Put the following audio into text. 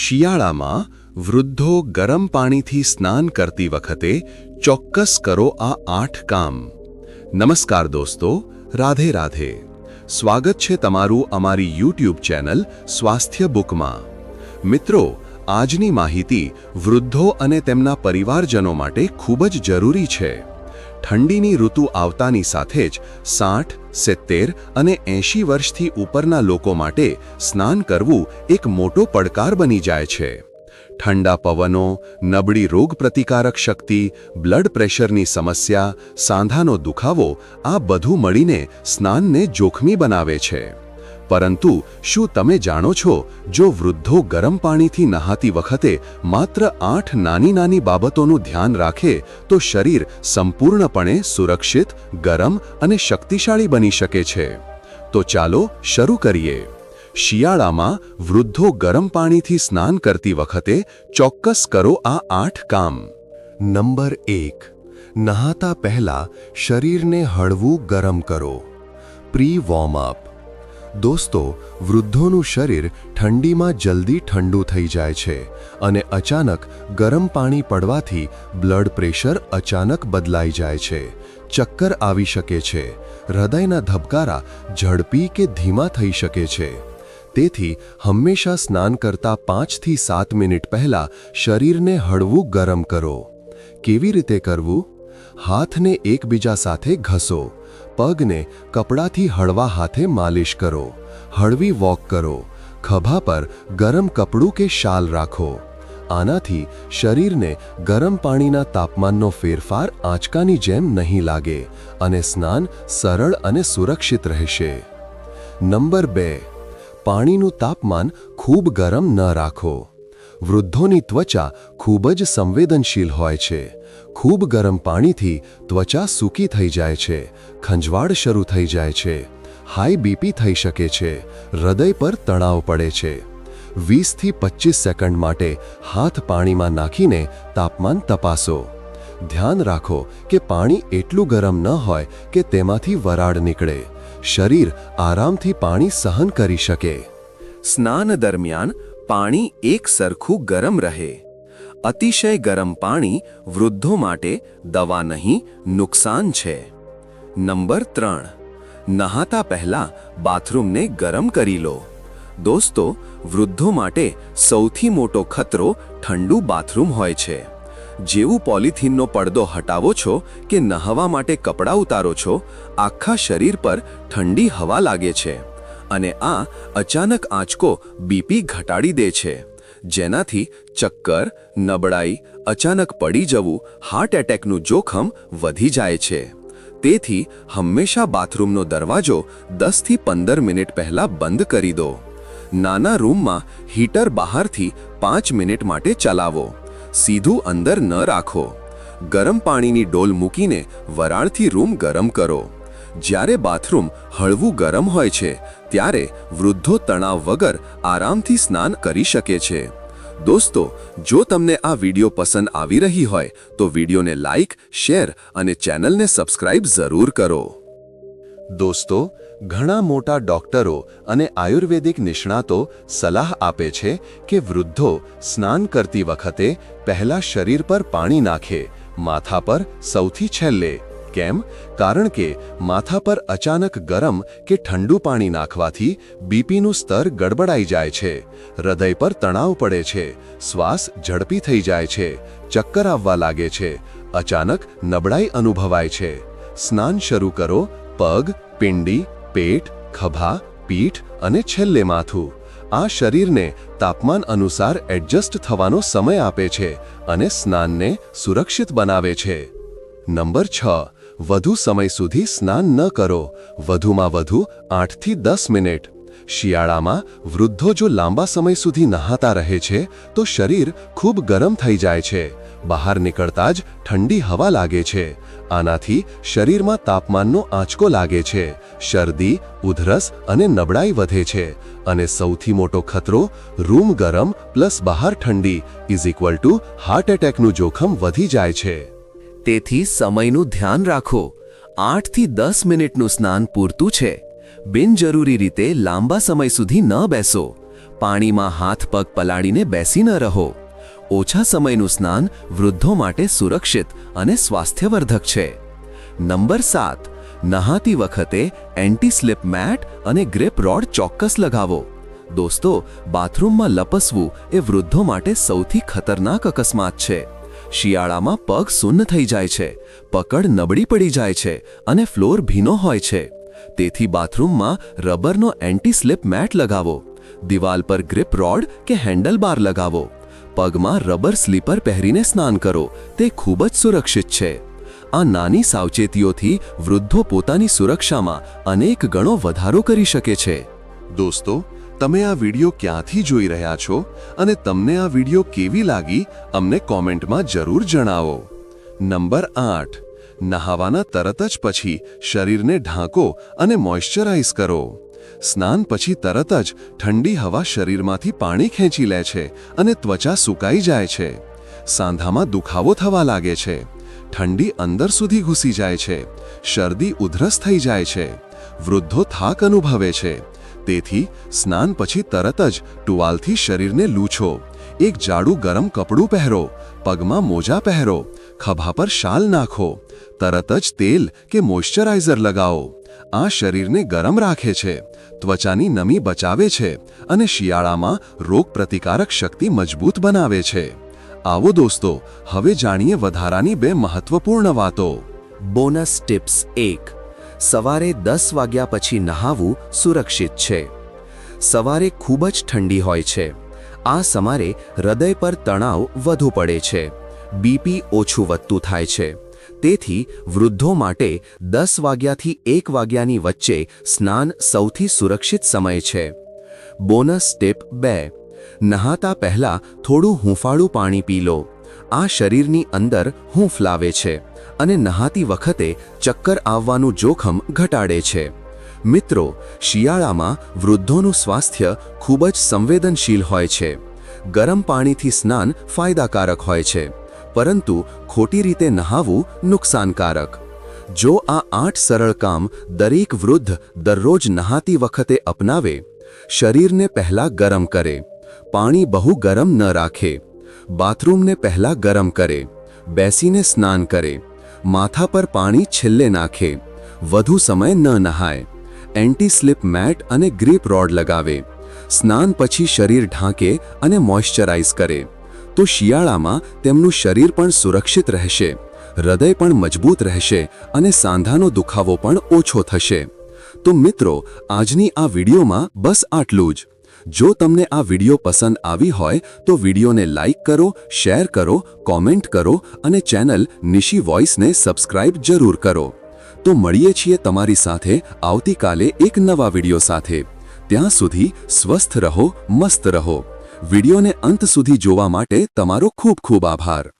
શિયાળામાં વૃદ્ધો ગરમ પાણીથી સ્નાન કરતી વખતે ચોક્કસ કરો આ આઠ કામ. નમસ્કાર દોસ્તો, રાધે રાધે. સ્વાગત છે તમારું અમારી યુટ્યુબ ચેનલ સ્વાસ્થ્ય બુકમાં. મિત્રો, આજની માહિતી વૃદ્ધો અને તેમના પરિવારજનો માટે ખૂબ જ જરૂરી છે. ઠંડીની ઋતુ આવતાની સાથે જ સાઠ, સિત્તેર અને એંશી વર્ષથી ઉપરના લોકો માટે સ્નાન કરવું એક મોટો પડકાર બની જાય છે. ઠંડા પવનો, નબળી રોગપ્રતિકારક શક્તિ, બ્લડ પ્રેશરની સમસ્યા, સાંધાનો દુખાવો આ બધું મળીને સ્નાનને જોખમી બનાવે છે. પરંતુ શું તમે જાણો છો, જો વૃદ્ધો ગરમ પાણીથી નહાતી વખતે માત્ર આઠ નાની નાની બાબતોનું ધ્યાન રાખે, તો શરીર સંપૂર્ણપણે સુરક્ષિત, ગરમ અને શક્તિશાળી બની શકે છે. તો ચાલો શરૂ કરીએ. શિયાળામાં વૃદ્ધો ગરમ પાણીથી સ્નાન કરતી વખતે ચોક્કસ કરો આ આઠ કામ. નંબર એક. નહાતા પહેલા શરીરને હળવું ગરમ કરો. પ્રી વોર્મઅપ દોસ્તો, વૃદ્ધોનું શરીર ઠંડીમાં જલ્દી ઠંડુ થઈ જાય છે અને અચાનક ગરમ પાણી પડવાથી બ્લડ પ્રેશર અચાનક બદલાઈ જાય છે. ચક્કર આવી શકે છે. હૃદયના ધબકારા ઝડપી કે ધીમા થઈ શકે છે. તેથી હંમેશા સ્નાન કરતા પાંચથી સાત મિનિટ પહેલાં શરીરને હળવું ગરમ કરો. કેવી રીતે કરવું? હાથને એકબીજા સાથે ઘસો. પગને કપડાથી હળવા હાથે માલિશ કરો, હળવી વોક કરો, ખભા પર ગરમ કપડું કે શાલ રાખો. આનાથી શરીરને ગરમ પાણીના તાપમાનનો ફેરફાર આંચકાની જેમ નહીં લાગે અને સ્નાન સરળ અને સુરક્ષિત રહેશે. નંબર બે, પાણીનું તાપમાન ખૂબ ગરમ ન રાખો. વૃદ્ધોની ત્વચા ખૂબ જ સંવેદનશીલ હોય છે. ખૂબ ગરમ પાણીથી ત્વચા સૂકી થઈ જાય છે, ખંજવાળ શરૂ થઈ જાય છે, હાઈ બીપી થઈ શકે છે, હૃદય પર તણાવ પડે છે. વીસથી પચીસ સેકન્ડ માટે હાથ પાણીમાં નાખીને તાપમાન તપાસો. ધ્યાન રાખો કે પાણી એટલું ગરમ ન હોય કે તેમાંથી વરાળ નીકળે. શરીર આરામથી પાણી સહન કરી શકે. સ્નાન દરમિયાન પાણી એક સરખું ગરમ રહે. અતિશય ગરમ પાણી વૃદ્ધો માટે દવા નહીં, નુકસાન છે. નંબર ત્રણ. નહાતા પહેલા બાથરૂમને ગરમ કરી લો. દોસ્તો, વૃદ્ધો માટે સૌથી મોટો ખતરો ઠંડુ બાથરૂમ હોય છે. જેવું પોલિથીનનો પડદો હટાવો છો કે નહાવા માટે કપડાં ઉતારો છો, આખા શરીર પર ઠંડી હવા લાગે છે અને આ અચાનક આંચકો બીપી ઘટાડી દે છે. જેનાથી ચક્કર, નબળાઈ, અચાનક પડી જવું હાર્ટ એટેકનું જોખમ વધી જાય છે. તેથી હંમેશા બાથરૂમનો દરવાજો દસથી પંદર મિનિટ પહેલા બંધ કરી દો. નાના રૂમમાં હીટર બહારથી પાંચ મિનિટ માટે ચલાવો. સીધું અંદર ન રાખો. ગરમ પાણીની ડોલ મૂકીને વરાળથી રૂમ ગરમ કરો. જ્યારે બાથરૂમ હળવું ગરમ હોય છે, ત્યારે વૃદ્ધો તણાવ વગર આરામથી સ્નાન કરી શકે છે. દોસ્તો, જો તમને આ વીડિયો પસંદ આવી રહી હોય, તો વિડિયોને લાઇક શેર અને ચેનલને સબસ્ક્રાઇબ જરૂર કરો. દોસ્તો, ઘણા મોટા ડોક્ટરો અને આયુર્વેદિક નિષ્ણાતો સલાહ આપે છે કે વૃદ્ધો સ્નાન કરતી વખતે પહેલા શરીર પર પાણી નાખે, માથા પર સૌથી છેલ્લે. કેમ? કારણ કે માથા પર અચાનક ગરમ કે ઠંડુ પાણી નાખવાથી બીપીનું સ્તર ગડબડાઈ જાય છે, હૃદય પર તણાવ પડે છે, શ્વાસ ઝડપી થઈ જાય છે, ચક્કર આવવા લાગે છે, અચાનક નબળાઈ અનુભવાય છે. સ્નાન શરૂ કરો, પગ, પિંડી, પેટ, ખભા, પીઠ અને છેલ્લે માથું. આ શરીરને તાપમાન અનુસાર એડજસ્ટ થવાનો સમય આપે છે અને સ્નાનને સુરક્ષિત બનાવે છે. નંબર છ. વધુ સમય સુધી સ્નાન ન કરો. વધુમાં વધુ આઠથી દસ મિનિટ. શિયાળામાં વૃદ્ધો જો લાંબા સમય સુધી નહાતા રહે છે, તો શરીર ખૂબ ગરમ થઈ જાય છે. બહાર નીકળતા જ ઠંડી હવા લાગે છે. આનાથી શરીરમાં તાપમાનનો આંચકો લાગે છે. શરદી, ઉધરસ અને નબળાઈ વધે છે. અને સૌથી મોટો ખતરો, રૂમ ગરમ પ્લસ બહાર ઠંડી ઇઝ ઇક્વલ ટુ હાર્ટ એટેકનું જોખમ વધી જાય છે. તેથી સમયનું ધ્યાન રાખો. આઠથી દસ મિનિટનું સ્નાન પૂરતું છે. બિનજરૂરી રીતે લાંબા સમય સુધી ન બેસો. પાણીમાં હાથ પગ પલાળીને બેસી ન રહો. ઓછા સમયનું સ્નાન વૃદ્ધો માટે સુરક્ષિત અને સ્વાસ્થ્યવર્ધક છે. નંબર સાત. નહાતી વખતે એન્ટી સ્લિપ મેટ અને ગ્રેપ રોડ ચોક્કસ લગાવો. દોસ્તો, બાથરૂમમાં લપસવું એ વૃદ્ધો માટે સૌથી ખતરનાક અકસ્માત છે. શિયાળામાં પગ સુન્ન થઈ જાય છે, પકડ નબળી પડી જાય છે અને ફ્લોર ભીનો હોય છે. તેથી બાથરૂમમાં રબરનો એન્ટી સ્લિપ મેટ લગાવો, દિવાલ પર ગ્રિપ રોડ કે હેન્ડલ બાર લગાવો, પગમાં રબર સ્લીપર પહેરીને સ્નાન કરો, તે ખૂબ જ સુરક્ષિત છે. આ નાની સાવચેતીઓથી વૃદ્ધો પોતાની સુરક્ષામાં અનેક ગણો વધારો કરી શકે છે. દોસ્તો તમે આ વિડિયો ક્યાંથી જોઈ રહ્યા છો અને તમને આ વીડિયો કેવી લાગી, અમને કોમેન્ટમાં જરૂર જણાવો. નંબર આઠ. નહાવાના તરત જ પછી શરીરને ઢાંકો અને મોઇશ્ચરાઇઝ કરો. સ્નાન પછી તરત જ ઠંડી હવા શરીરમાંથી પાણી ખેંચી લે છે અને ત્વચા સુકાઈ જાય છે. સાંધામાં દુખાવો થવા લાગે છે. ઠંડી અંદર સુધી ઘૂસી જાય છે. શરદી ઉધરસ થઈ જાય છે. વૃદ્ધો થાક અનુભવે છે. તેથી સ્નાન પછી તરત જ ટુવાલથી શરીરને લૂછો. એક જાડું ગરમ કપડું પહેરો, પગમાં મોજા પહેરો, ખભા પર શાલ નાખો, તરત જ તેલ કે મોઇશ્ચરાઇઝર લગાવો. આ શરીરને ગરમ રાખે છે, ત્વચાની નમી બચાવે છે અને શિયાળામાં રોગપ્રતિકારક શક્તિ મજબૂત બનાવે છે. આવો દોસ્તો, હવે જાણીએ વધારાની બે મહત્વપૂર્ણ વાતો. બોનસ ટિપ્સ એક. સવારે દસ વાગ્યા પછી નહાવું સુરક્ષિત છે. સવારે ખૂબ જ ઠંડી હોય છે. આ સમયે હૃદય પર તણાવ વધુ પડે છે. બીપી ઓછું વધતું થાય છે. તેથી વૃદ્ધો માટે દસ વાગ્યાથી એક વાગ્યાની વચ્ચે સ્નાન સૌથી સુરક્ષિત સમય છે. બોનસ સ્ટેપ બે. નહાતા પહેલા થોડું હૂંફાળું પાણી પી લો. આ શરીરની અંદર હૂંફ લાવે છે. અને નહાતી વખતે ચક્કર આવવાનું જોખમ ઘટાડે છે. મિત્રો, શિયાળામાં વૃદ્ધોનું સ્વાસ્થ્ય ખૂબ જ સંવેદનશીલ હોય છે. ગરમ પાણીથી સ્નાન ફાયદાકારક હોય છે. પરંતુ ખોટી રીતે નહાવું નુકસાનકારક. જો આ આઠ સરળ કામ દરેક વૃદ્ધ દરરોજ નહાતી વખતે અપનાવે, શરીરને પહેલા ગરમ કરે, પાણી બહુ ગરમ ન રાખે, બાથરૂમને પહેલા ગરમ કરે, બેસીને સ્નાન કરે માથા પર પાણી છેલ્લે નાખે. વધુ સમય ન નહાય. એન્ટી સ્લિપ મેટ અને ગ્રીપ રોડ લગાવે. સ્નાન પછી શરીર ઢાંકે અને મોઇશ્ચરાઇઝ કરે. તો શિયાળામાં તેમનું શરીર પણ સુરક્ષિત રહેશે. હૃદય પણ મજબૂત રહેશે અને સાંધાનો દુખાવો પણ ઓછો થશે. તો મિત્રો, આજની આ વિડીયોમાં બસ આટલું જ. જો તમને આ વીડિયો પસંદ આવી હોય, તો વિડીયોને લાઇક કરો, શેર કરો, કોમેન્ટ કરો અને ચેનલ નિશી વોઇસને સબસ્ક્રાઇબ જરૂર કરો. તો મળીએ છીએ તમારી સાથે આવતીકાલે એક નવા વીડિયો સાથે. ત્યાં સુધી સ્વસ્થ રહો, મસ્ત રહો. વિડીયોને અંત સુધી જોવા માટે તમારો ખૂબ ખૂબ આભાર.